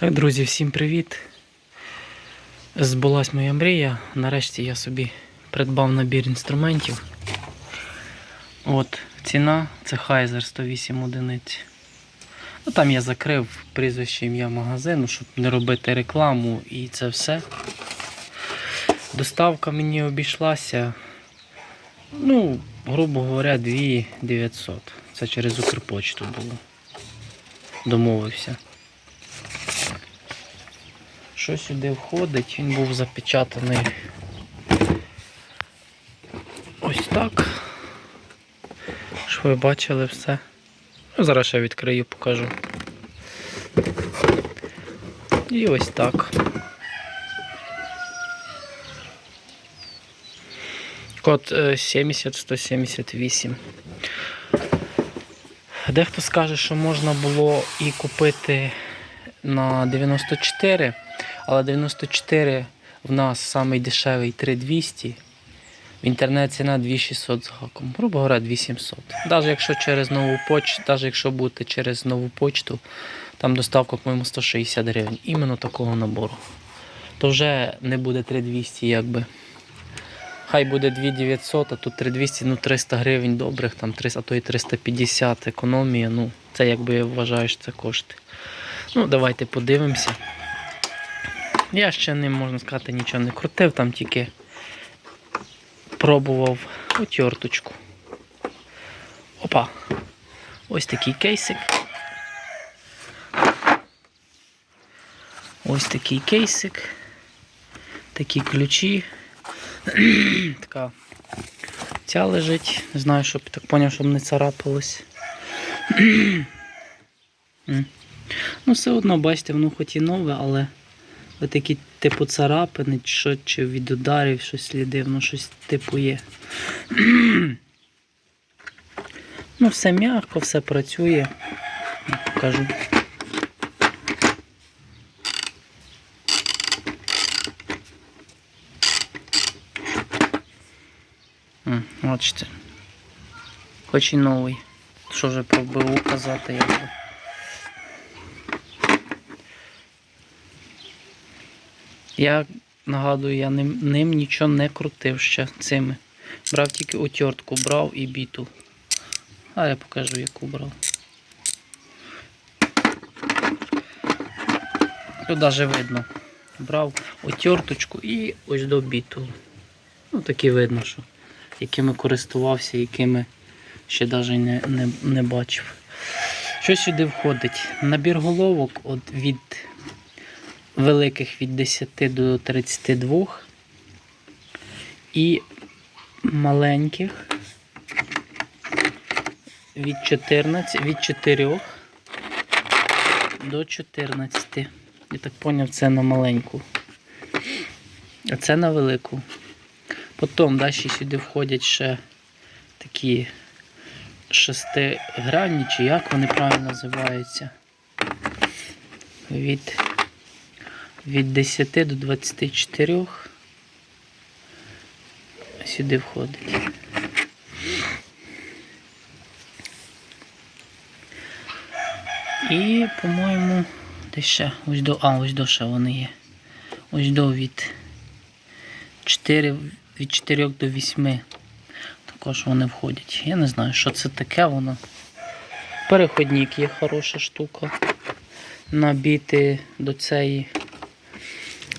Так, друзі, всім привіт! Збулась моя мрія. Нарешті я собі придбав набір інструментів. От, ціна це Хайзер 108 одиниць. Ну, там я закрив прізвище ім'я магазину, щоб не робити рекламу і це все. Доставка мені обійшлася, ну, грубо говоря, 2900. Це через Укрпочту було. Домовився. Що сюди входить? Він був запечатаний ось так. Щоб ви бачили все. Ну, Зараз ще відкрию, покажу. І ось так. Код е, 70178. Дехто скаже, що можна було і купити на 94, але 94 в нас самий дешевий 3200. В інтернет ціна 2600 з гаком. Грубо говоря, 2700. Навіть якщо через нову почту, навіть якщо будете через нову почту, там доставка, по-моєму, 160 гривень. Іменно такого набору. То вже не буде 3200 якби. Хай буде 2900, а тут 3200, ну 300 гривень добрих, там 300, а то і 350 економія. Ну, це якби я вважаю, що це кошти. Ну, давайте подивимося. Я ще ним, можна сказати, нічого не крутив, там тільки пробував отверточку. Опа. Ось такий кейсик. Ось такий кейсик. Такі ключі. така ця лежить. Не знаю, щоб так поняв, щоб не царапалось. Ну, все одно, бачите, воно хоч і нове, але ви такі типу царапини, що, чи від ударів щось сліди, воно щось типу є. ну, все м'яко, все працює. Покажу. Бачите. Хоч і новий. Що вже про БУ казати якби. Я нагадую, я ним, ним нічого не крутив ще цими. Брав тільки утертку, брав і біту. А я покажу, яку брав. Тут навіть видно. Брав отерточку і ось до біту. Ну, такі видно, що якими користувався, якими ще навіть не, не, не бачив. Що сюди входить? Набір головок від великих від 10 до 32 і маленьких від 14, від 4 до 14. Я так поняв, це на маленьку. А це на велику. Потім далі сюди входять ще такі шестигранні, чи як вони правильно називаються. Від, від 10 до 24 сюди входить. І, по-моєму, де ще ось до, а, ось до ще вони є. Ось до від 4, від 4 до 8 також вони входять. Я не знаю, що це таке воно. Переходник є хороша штука. Набіти до цієї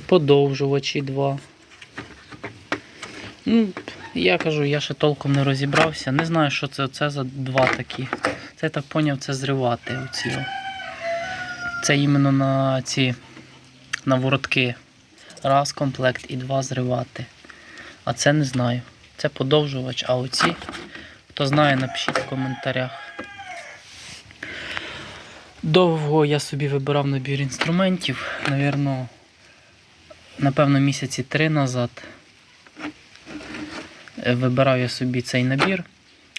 подовжувачі два. Ну, я кажу, я ще толком не розібрався. Не знаю, що це, це за два такі. Це я так поняв, це зривати оці. Це іменно на ці на воротки. Раз комплект і два зривати. А це не знаю. Це подовжувач, а оці, хто знає, напишіть в коментарях. Довго я собі вибирав набір інструментів, Навірно, напевно, місяці три назад. Е, Вибирав я собі цей набір,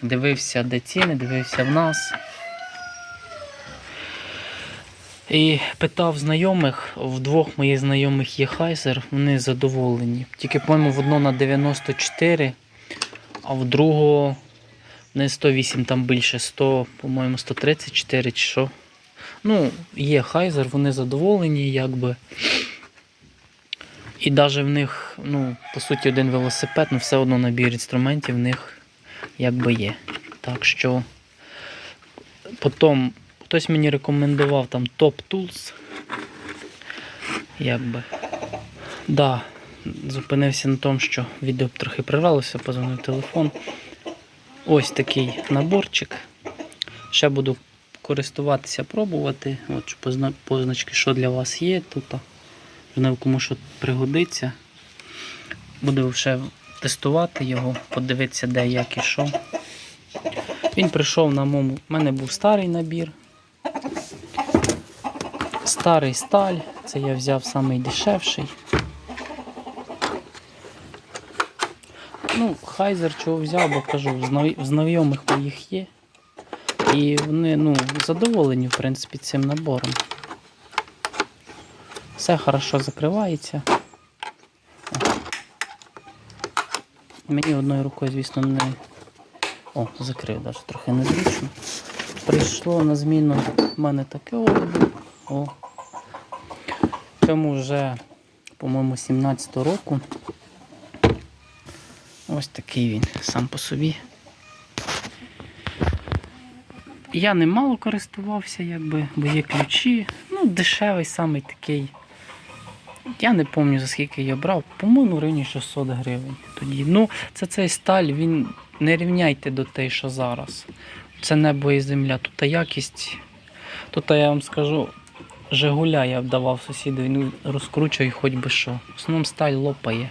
дивився, де ціни, дивився в нас. І питав знайомих, в двох моїх знайомих є хайзер, вони задоволені. Тільки, по-моєму, в одного на 94, а в другого не 108, там більше 100, по-моєму, 134 чи що. Ну, є хайзер, вони задоволені, якби. І навіть в них, ну, по суті, один велосипед, але все одно набір інструментів в них якби є. Так що потім хтось мені рекомендував там Top Tools. Якби. Да, зупинився на тому, що відео трохи прервалося, позвонив телефон. Ось такий наборчик. Ще буду користуватися, пробувати. От позначки, що для вас є тут. Знаю, кому що пригодиться. Буду ще тестувати його, подивитися, де, як і що. Він прийшов на моєму. У мене був старий набір. Старий сталь. Це я взяв самий дешевший. Ну, хайзер чого взяв, бо кажу, в знайомих моїх є. І вони ну, задоволені, в принципі, цим набором. Все хорошо закривається. Мені одною рукою, звісно, не. О, закрив навіть трохи незручно. Прийшло на зміну в мене таке олово. О. Цьому вже, по-моєму, 17 року. Ось такий він сам по собі. Я немало користувався, якби, бо є ключі. Ну, дешевий самий такий. Я не пам'ятаю, за скільки я брав. По-моєму, в районі 600 гривень. Тоді. Ну, це цей сталь, він не рівняйте до те, що зараз. Це небо і земля. Тут якість. Тут я вам скажу, Жигуля я давав сусіду, він розкручує хоч би що. В основному сталь лопає.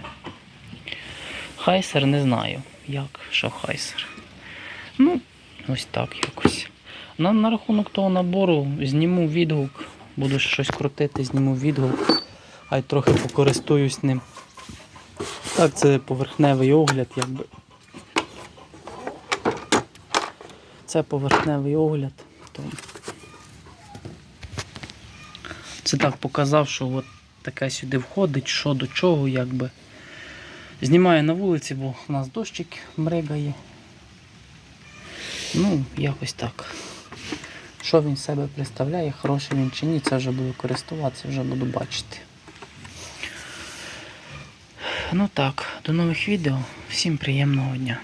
Хайсер не знаю, як, що хайсер. Ну, ось так якось. На, на рахунок того набору зніму відгук, буду щось крутити, зніму відгук, а й трохи покористуюсь ним. Так, це поверхневий огляд, якби. Це поверхневий огляд. То... Це так показав, що от таке сюди входить, що до чого, якби. Знімаю на вулиці, бо в нас дощик мригає. Ну, якось так. Що він себе представляє, хороший він чи ні, це вже буду користуватися, вже буду бачити. Ну так, до нових відео. Всім приємного дня.